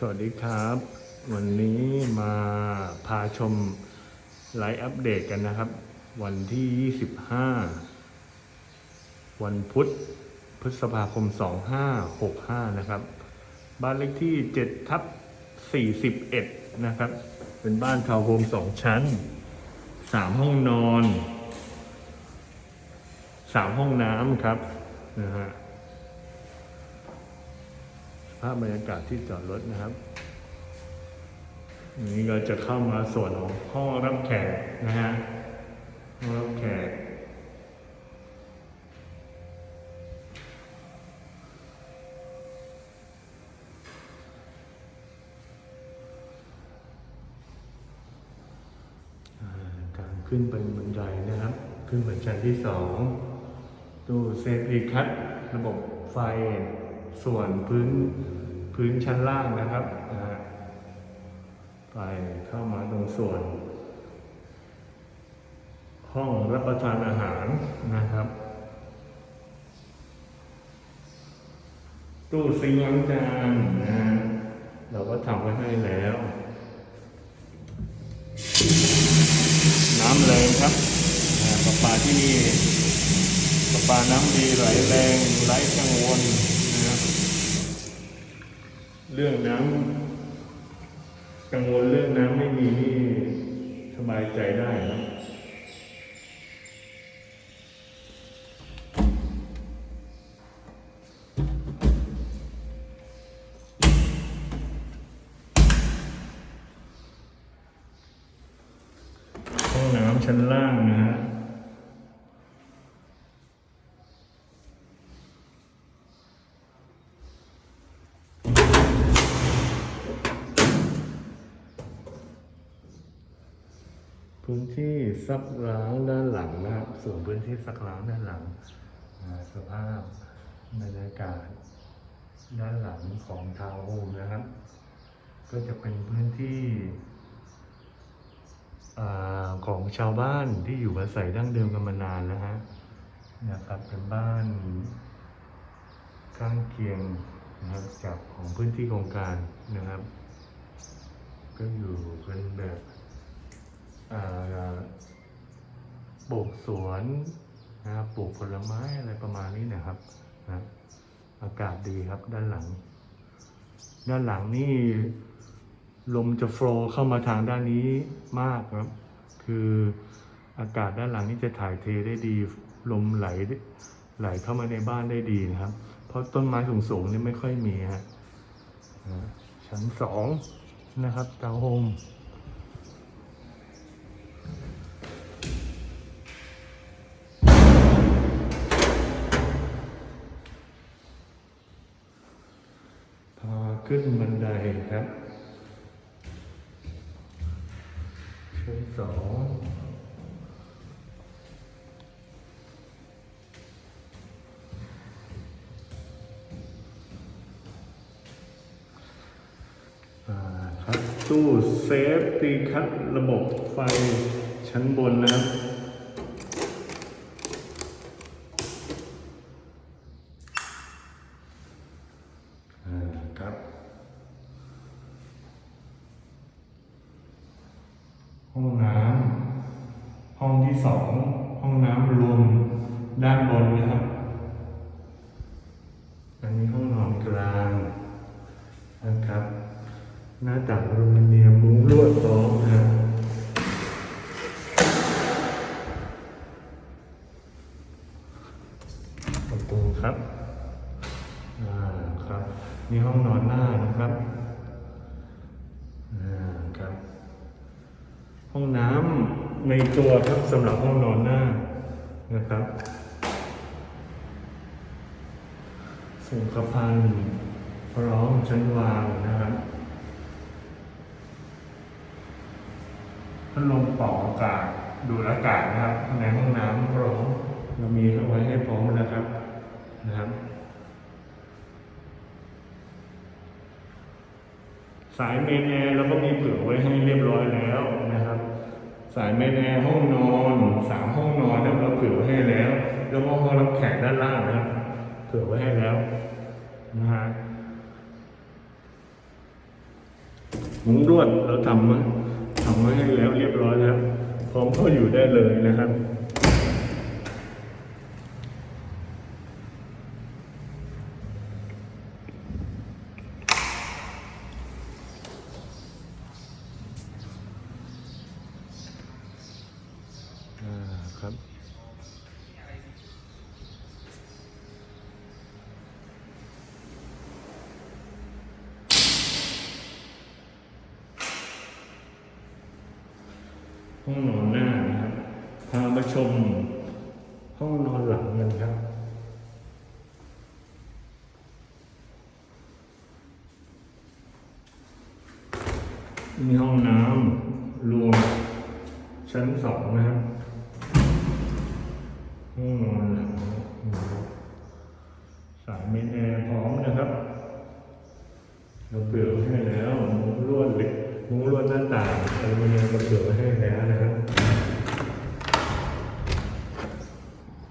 สวัสดีครับ วันนี้มาพาชมไลฟ์อัปเดตกันนะครับ วันที่ 25 วันพุธพฤษภาคม 2565 นะครับ บ้านเลขที่ 7 ทับ 41 นะครับ เป็นบ้านทาวน์โฮม2 ชั้น 3 ห้องนอน 3 ห้องน้ำครับนะฮะาพบรรยากาศที่จอดรถนะครับนี้เราจะเข้ามาส่วนของห้องรับแขกนะฮะห้องรับแขกอ่าการขึ้นเป็นบันไดนะครับ ขึ้นเป็นชั้นที่สองตู้เซฟรีคัตระบบไฟส่วนพื้น พื้นชั้นล่างนะครับไฟเข้ามาตรงส่วน ห้องรับประทานอาหารนะครับ ตู้ซิงค์ล้างจานนะเราก็ทำไว้ให้แล้ว น้ำแรงครับอ่าประปาที่นี่ประปาน้ำดีไหลแรงไร้กังวลน เรื่องน้ำกังวลเรื่องน้ำไม่มีนี่สบายใจได้นะห้องน้ำชั้นล่างนะฮะ พื้นที่ซักล้างด้านหลังนะครับส่วนพื้นที่ซักล้างด้านหลังสภาพบรรยากาศด้านหลังของทาวน์โฮมนะครับ ก็จะเป็นพื้นที่อของชาวบ้านที่อยู่อาศัยดั้งเดิมกันมานานแล้วฮะนะครับเป็นบ้านข้างเคียงนะครับกับของพื้นที่โครงการนะครับ ก็อยู่เป็นแบบ ปลูกสวนนะครับปลูกผลไม้อะไรประมาณนี้นะครับนะอากาศดีครับด้านหลัง ด้านหลังนี่ลมจะโฟลว์เข้ามาทางด้านนี้มากครับ คืออากาศด้านหลังนี่จะถ่ายเทได้ดี ลมไหลไหลเข้ามาในบ้านได้ดีนะครับ เพราะต้นไม้สูงๆนี่ไม่ค่อยมีฮะนะชั้นสองนะครับทาโฮม ชั้นสองครับตู้เซฟตีคัดระบบไฟชั้นบนนะครับ อ่าครับ ห้องน้ำห้องที่ สองห้องน้ำรวมด้านบนนะครับ อันนี้ห้องนอนกลางนะครับ หน้าต่างอลูมิเนียมมุ้งลวดฟองนะครับประตูครับ อ่าครับ นี่ห้องนอนหน้านะครับ อ่าครับ ห้องน้ำ ในตัวครับสำหรับห้องนอนหน้านะครับสุขภัณฑ์พร้อมชั้นวางนะครับพัดลมเป่าอากาศดูดอากาศนะครับในห้องน้ำพร้อมเรามีเอาไว้ให้พร้อมนะครับนะครับสายเมนแอร์เราก็มีเผื่อไว้ให้เรียบร้อยแล้ว สายแม่แน่ห้องนอนสามห้องนอนเนี่ยเราเผื่อไว้ให้แล้ว แล้วก็ห้องรับแขกด้านล่างนะครับเผื่อไว้ให้แล้วนะฮะมุ้งรวดเราทำมาทำไว้ให้แล้วเรียบร้อยแล้วพร้อมเข้าอยู่ได้เลยนะครับ ห้องนอนหน้านะครับ พามาชมห้องนอนหลังกันครับมีห้องน้ำรวมชั้นสองนะครับห้องนอนหลังสายเมนแอร์พร้อมนะครับ เราเปลือกให้แล้วมุ้งลวดเหล็ก มุ้งลวดหน้าต่างอลูมิเนียมเราเปลือกไว้ให้แล้วนะครับ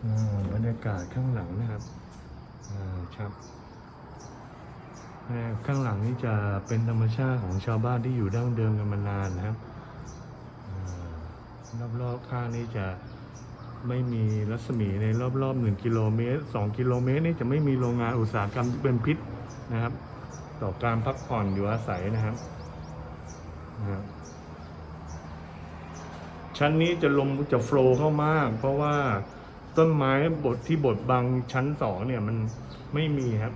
อ่าบรรยากาศข้างหลังนะครับอ่าครับข้างหลังนี่จะเป็นธรรมชาติของชาวบ้านที่อยู่ดั้งเดิมกันมานานนะครับอ่ารอบๆข้างนี่จะไม่มีรัศมีในรอบๆหนึ่งกิโลเมตรสองกิโลเมตรนี่จะไม่มีโรงงานอุตสาหกรรมที่เป็นพิษนะครับ ต่อการพักผ่อนอยู่อาศัยนะครับ ชั้นนี้จะลมจะโฟล์เข้ามาก เพราะว่าต้นไม้บทที่บทบังชั้นสองเนี่ยมันไม่มีครับ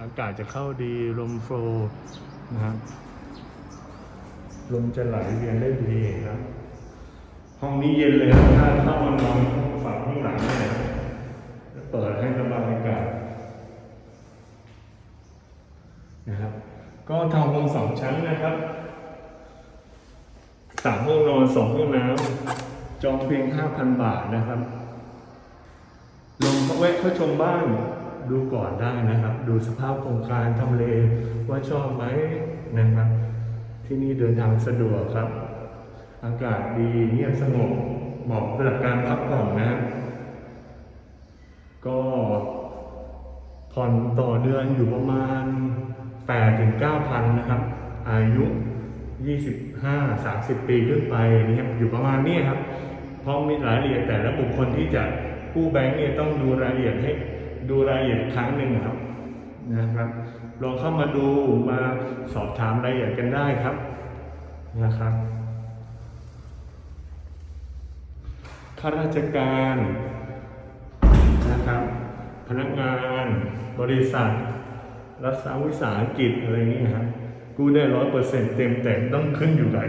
อากาศจะเข้าดีลมโฟล์นะครับลมจะไหลเวียนได้ดีครับ ห้องนี้เย็นเลยครับถ้าเข้ามานอนฝั่งข้างหลังเนี่ยจะเปิดให้ระบายอากาศ นะครับ ก็ทาวน์โฮมสองชั้นนะครับสามห้องนอนสองห้องน้ำจองเพียงห้าพันบาทนะครับ ลงเข้าแวะเข้าชมบ้านดูก่อนได้นะครับ ดูสภาพโครงการทำเลว่าชอบไหมนะครับ ที่นี่เดินทางสะดวกครับ อากาศดีเงียบสงบเหมาะสำหรับการพักผ่อนนะครับก็ผ่อนต่อเดือนอยู่ประมาณ 8ถึง9,000นะครับ อายุ 25 30 ปีขึ้นไปนี่ครับอยู่ประมาณนี้ครับ เพราะมีรายละเอียดแต่ละบุคคลที่จะกู้แบงก์เนี่ยต้องดูรายละเอียดให้ดูรายละเอียดครั้งหนึ่งครับนะครับ ลองเข้ามาดูมาสอบถามรายละเอียดกันได้ครับนะครับข้าราชการนะครับ พนักงาน บริษัท รัฐวิสาหกิจอะไรอย่างนี้นะครับกู้ได้ร้อยเปอร์เซ็นต์เต็มแต่ต้องขึ้นอยู่กับ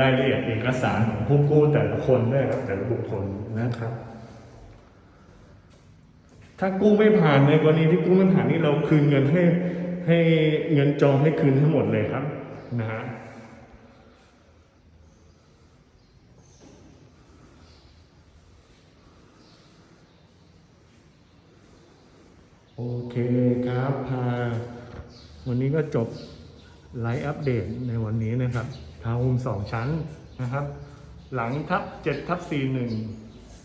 รายละเอียดเอกสารของผู้กู้แต่ละคนด้วยครับแต่ละบุคคลนะครับ ถ้ากู้ไม่ผ่านในกรณีที่กู้ไม่ผ่านนี่เราคืนเงินให้ให้เงินจองให้คืนทั้งหมดเลยครับนะฮะ โอเคครับพาวันนี้ก็จบไลฟ์อัปเดตในวันนี้นะครับทาวน์โฮมสองชั้นนะครับ หลังทับเจ็ดทับสี่หนึ่ง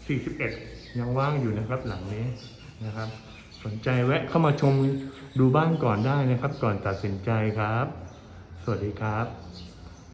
สี่สิบเอ็ดยังว่างอยู่นะครับหลังนี้นะครับ สนใจแวะเข้ามาชมดูบ้านก่อนได้นะครับ ก่อนตัดสินใจครับ สวัสดีครับ